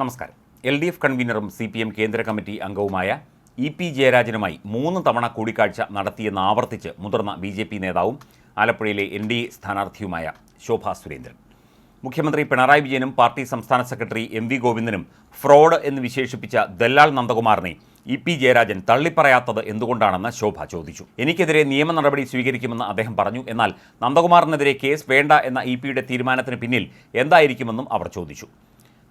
നമസ്കാരം. L D F കൺവീനറും C P M കേന്ദ്ര കമ്മിറ്റി അംഗവുമായ ഇ പി ജയരാജനുമായി മൂന്ന് തവണ കൂടിക്കാഴ്ച നടത്തിയെന്ന് ആവർത്തിച്ച് മുതിർന്ന ബി ജെ പി നേതാവും ആലപ്പുഴയിലെ എൻ ഡി എ സ്ഥാനാർത്ഥിയുമായ ശോഭ സുരേന്ദ്രൻ. മുഖ്യമന്ത്രി പിണറായി വിജയനും പാർട്ടി സംസ്ഥാന സെക്രട്ടറി എം വി ഗോവിന്ദനും ഫ്രോഡ് എന്ന് വിശേഷിപ്പിച്ച ദല്ലാൽ നന്ദകുമാറിനെ ഇ പി ജയരാജൻ തള്ളിപ്പറയാത്തത് എന്തുകൊണ്ടാണെന്ന് ശോഭ ചോദിച്ചു. എനിക്കെതിരെ നിയമ നടപടി സ്വീകരിക്കുമെന്ന് അദ്ദേഹം പറഞ്ഞു. എന്നാൽ നന്ദകുമാറിനെതിരെ കേസ് വേണ്ട എന്ന ഇ പിയുടെ തീരുമാനത്തിന് പിന്നിൽ എന്തായിരിക്കുമെന്നും അവർ ചോദിച്ചു.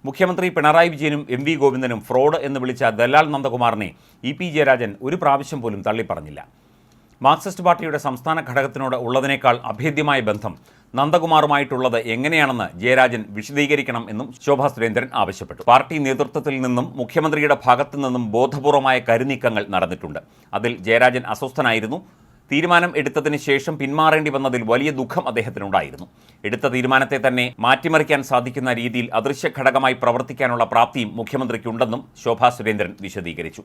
മുഖ്യമന്ത്രി പിണറായി വിജയനും എം വി ഗോവിന്ദനും ഫ്രോഡ് എന്ന് വിളിച്ച ദലാൽ നന്ദകുമാറിനെ ഇ പി ജയരാജൻ ഒരു പ്രാവശ്യം പോലും തള്ളിപ്പറഞ്ഞില്ല. മാർക്സിസ്റ്റ് പാർട്ടിയുടെ സംസ്ഥാന ഘടകത്തിനോട് ഉള്ളതിനേക്കാൾ അഭേദ്യമായ ബന്ധം നന്ദകുമാറുമായിട്ടുള്ളത് എങ്ങനെയാണെന്ന് ജയരാജൻ വിശദീകരിക്കണം എന്നും ശോഭാ സുരേന്ദ്രൻ ആവശ്യപ്പെട്ടു. പാർട്ടി നേതൃത്വത്തിൽ നിന്നും മുഖ്യമന്ത്രിയുടെ ഭാഗത്തു നിന്നും ബോധപൂർവമായ കരുനീക്കങ്ങൾ നടന്നിട്ടുണ്ട്. അതിൽ ജയരാജൻ അസ്വസ്ഥനായിരുന്നു. തീരുമാനം എടുത്തതിന് ശേഷം പിന്മാറേണ്ടി വന്നതിൽ വലിയ ദുഃഖം അദ്ദേഹത്തിനുണ്ടായിരുന്നു. എടുത്ത തീരുമാനത്തെ തന്നെ മാറ്റിമറിക്കാൻ സാധിക്കുന്ന രീതിയിൽ അദൃശ്യ ഘടകമായി പ്രവർത്തിക്കാനുള്ള പ്രാപ്തിയും മുഖ്യമന്ത്രിക്കുണ്ടെന്നും ശോഭാ സുരേന്ദ്രൻ വിശദീകരിച്ചു.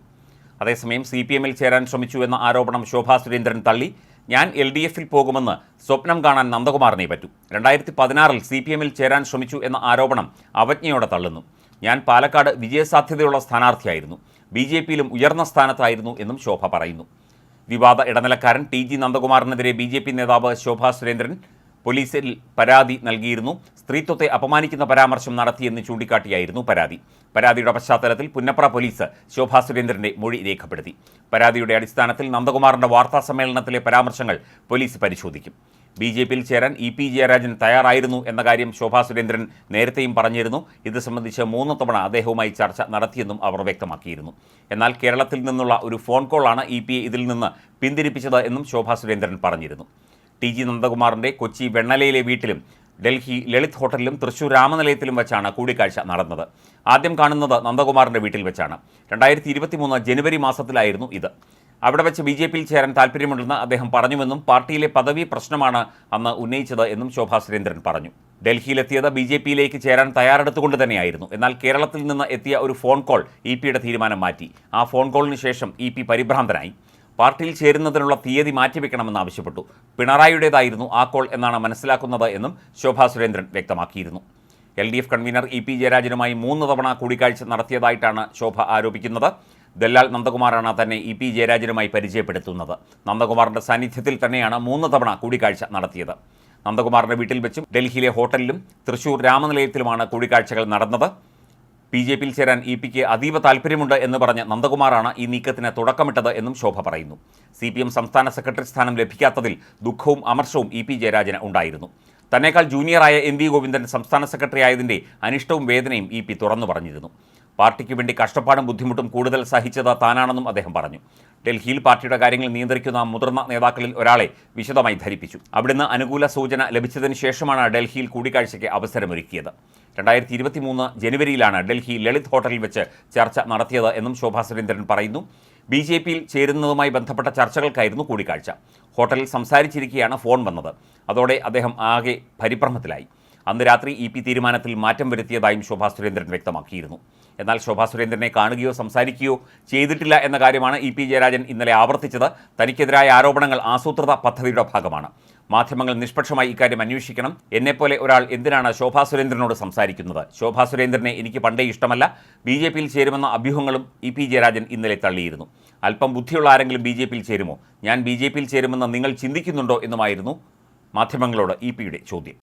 അതേസമയം സി പി എമ്മിൽ ചേരാൻ ശ്രമിച്ചു എന്ന ആരോപണം ശോഭാ സുരേന്ദ്രൻ തള്ളി. ഞാൻ എൽ ഡി എഫിൽ പോകുമെന്ന് സ്വപ്നം കാണാൻ നന്ദകുമാറിനെ പറ്റൂ. രണ്ടായിരത്തി പതിനാറിൽ സി പി എമ്മിൽ ചേരാൻ ശ്രമിച്ചു എന്ന ആരോപണം അവജ്ഞയോടെ തള്ളുന്നു. ഞാൻ പാലക്കാട് വിജയസാധ്യതയുള്ള സ്ഥാനാർത്ഥിയായിരുന്നു. ബി ജെ പിയിലും ഉയർന്ന സ്ഥാനത്തായിരുന്നു എന്നും ശോഭ പറയുന്നു. വിവാദ ഇടനിലക്കാരൻ ടി ജി നന്ദകുമാറിനെതിരെ ബി ജെ പി നേതാവ് ശോഭാ സുരേന്ദ്രൻ പോലീസിൽ പരാതി നൽകിയിരുന്നു. സ്ത്രീത്വത്തെ അപമാനിക്കുന്ന പരാമർശം നടത്തിയെന്ന് ചൂണ്ടിക്കാട്ടിയായിരുന്നു പരാതി. പരാതിയുടെ പശ്ചാത്തലത്തിൽ പുന്നപ്ര പോലീസ് ശോഭാ സുരേന്ദ്രന്റെ മൊഴി രേഖപ്പെടുത്തി. പരാതിയുടെ അടിസ്ഥാനത്തിൽ നന്ദകുമാറിന്റെ വാർത്താ സമ്മേളനത്തിലെ പരാമർശങ്ങൾ പോലീസ് പരിശോധിക്കും. ബി ജെ പിയിൽ ചേരാൻ ഇ പി ജയരാജൻ തയ്യാറായിരുന്നു എന്ന കാര്യം ശോഭാ സുരേന്ദ്രൻ നേരത്തെയും പറഞ്ഞിരുന്നു. ഇത് സംബന്ധിച്ച് മൂന്ന് തവണ അദ്ദേഹവുമായി ചർച്ച നടത്തിയെന്നും അവർ വ്യക്തമാക്കിയിരുന്നു. എന്നാൽ കേരളത്തിൽ നിന്നുള്ള ഒരു ഫോൺ കോളാണ് ഇ പി ഇതിൽ നിന്ന് പിന്തിരിപ്പിച്ചത് എന്നും ശോഭാ സുരേന്ദ്രൻ പറഞ്ഞിരുന്നു. ടി ജി നന്ദകുമാറിന്റെ കൊച്ചി വെണ്ണലയിലെ വീട്ടിലും ഡൽഹി ലളിത് ഹോട്ടലിലും തൃശൂർ രാമനിലയത്തിലും വെച്ചാണ് കൂടിക്കാഴ്ച നടന്നത്. ആദ്യം കാണുന്നത് നന്ദകുമാറിന്റെ വീട്ടിൽ വെച്ചാണ്. രണ്ടായിരത്തി ഇരുപത്തി മൂന്ന് ജനുവരി മാസത്തിലായിരുന്നു ഇത്. അവിടെ വെച്ച് ബി ജെ പിയിൽ ചേരാൻ താല്പര്യമുണ്ടെന്ന് അദ്ദേഹം പറഞ്ഞുവെന്നും പാർട്ടിയിലെ പദവി പ്രശ്നമാണ് അന്ന് ഉന്നയിച്ചത് എന്നും ശോഭാ സുരേന്ദ്രൻ പറഞ്ഞു. ഡൽഹിയിലെത്തിയത് ബി ജെ പിയിലേക്ക് ചേരാൻ തയ്യാറെടുത്തുകൊണ്ട് തന്നെയായിരുന്നു. എന്നാൽ കേരളത്തിൽ നിന്ന് എത്തിയ ഒരു ഫോൺ കോൾ ഇ പിയുടെ തീരുമാനം മാറ്റി. ആ ഫോൺ കോളിന് ശേഷം ഇ പി പരിഭ്രാന്തനായി. പാർട്ടിയിൽ ചേരുന്നതിനുള്ള തീയതി മാറ്റിവെക്കണമെന്ന് ആവശ്യപ്പെട്ടു. പിണറായിയുടേതായിരുന്നു ആ കോൾ എന്നാണ് മനസ്സിലാക്കുന്നത് എന്നും ശോഭാ സുരേന്ദ്രൻ വ്യക്തമാക്കിയിരുന്നു. L D F convenor E P ജയരാജനുമായി മൂന്ന് തവണ കൂടിക്കാഴ്ച നടത്തിയതായിട്ടാണ് ശോഭ ആരോപിക്കുന്നത്. ദല്ലാൽ നന്ദകുമാറാണ് തന്നെ ഇ പി ജയരാജനുമായി പരിചയപ്പെടുത്തുന്നത്. നന്ദകുമാറിന്റെ സാന്നിധ്യത്തിൽ തന്നെയാണ് മൂന്ന് തവണ കൂടിക്കാഴ്ച നടത്തിയത്. നന്ദകുമാറിന്റെ വീട്ടിൽ വെച്ചും ഡൽഹിയിലെ ഹോട്ടലിലും തൃശൂർ രാമനിലയത്തിലുമാണ് കൂടിക്കാഴ്ചകൾ നടന്നത്. ബി ജെ പിയിൽ ചേരാൻ ഇ പിക്ക് അതീവ താല്പര്യമുണ്ട് എന്ന് പറഞ്ഞ നന്ദകുമാറാണ് ഈ നീക്കത്തിന് തുടക്കമിട്ടത് എന്നും ശോഭ പറയുന്നു. സി പി എം സംസ്ഥാന സെക്രട്ടറി സ്ഥാനം ലഭിക്കാത്തതിൽ ദുഃഖവും അമർഷവും ഇ പി ജയരാജന് ഉണ്ടായിരുന്നു. തന്നേക്കാൾ ജൂനിയറായ എം വി ഗോവിന്ദൻ സംസ്ഥാന സെക്രട്ടറി ആയതിന്റെ അനിഷ്ടവും വേദനയും ഇ പി തുറന്നു പറഞ്ഞിരുന്നു. പാർട്ടിക്ക് വേണ്ടി കഷ്ടപ്പാടും ബുദ്ധിമുട്ടും കൂടുതൽ സഹിച്ചത് താനാണെന്നും അദ്ദേഹം പറഞ്ഞു. ഡൽഹിയിൽ പാർട്ടിയുടെ കാര്യങ്ങൾ നിയന്ത്രിക്കുന്ന മുതിർന്ന നേതാക്കളിൽ ഒരാളെ വിശദമായി ധരിപ്പിച്ചു. അവിടുന്ന് അനുകൂല സൂചന ലഭിച്ചതിന് ശേഷമാണ് ഡൽഹിയിൽ കൂടിക്കാഴ്ചയ്ക്ക് അവസരമൊരുക്കിയത്. രണ്ടായിരത്തി ഇരുപത്തി മൂന്ന് ജനുവരിയിലാണ് ഡൽഹി ലളിത് ഹോട്ടലിൽ വെച്ച് ചർച്ച നടത്തിയത് എന്നും ശോഭാ സുരേന്ദ്രൻ പറയുന്നു. ബി ജെ പിയിൽ ചേരുന്നതുമായി ബന്ധപ്പെട്ട ചർച്ചകൾക്കായിരുന്നു കൂടിക്കാഴ്ച. ഹോട്ടലിൽ സംസാരിച്ചിരിക്കെയാണ് ഫോൺ വന്നത്. അതോടെ അദ്ദേഹം ആകെ പരിഭ്രമത്തിലായി. അന്ന് രാത്രി ഇ പി തീരുമാനത്തിൽ മാറ്റം വരുത്തിയതായും ശോഭാ സുരേന്ദ്രൻ വ്യക്തമാക്കിയിരുന്നു. എന്നാൽ ശോഭാ സുരേന്ദ്രനെ കാണുകയോ സംസാരിക്കുകയോ ചെയ്തിട്ടില്ല എന്ന കാര്യമാണ് ഇ പി ജയരാജൻ ഇന്നലെ ആവർത്തിച്ചത്. തനിക്കെതിരായ ആരോപണങ്ങൾ ആസൂത്രിത പദ്ധതിയുടെ ഭാഗമാണ്. മാധ്യമങ്ങൾ നിഷ്പക്ഷമായി ഇക്കാര്യം അന്വേഷിക്കണം. എന്നെപ്പോലെ ഒരാൾ എന്തിനാണ് ശോഭാ സുരേന്ദ്രനോട് സംസാരിക്കുന്നത്? ശോഭാ സുരേന്ദ്രനെ എനിക്ക് പണ്ടേ ഇഷ്ടമല്ല. ബി ജെ പിയിൽ ചേരുമെന്ന അഭ്യൂഹങ്ങളും ഇ പി ജയരാജൻ ഇന്നലെ തള്ളിയിരുന്നു. അല്പം ബുദ്ധിയുള്ള ആരെങ്കിലും ബി ജെ പിയിൽ ചേരുമോ? ഞാൻ ബി ജെ പിയിൽ ചേരുമെന്ന് നിങ്ങൾ ചിന്തിക്കുന്നുണ്ടോ എന്നുമായിരുന്നു മാധ്യമങ്ങളോട് ഇ പിയുടെ ചോദ്യം.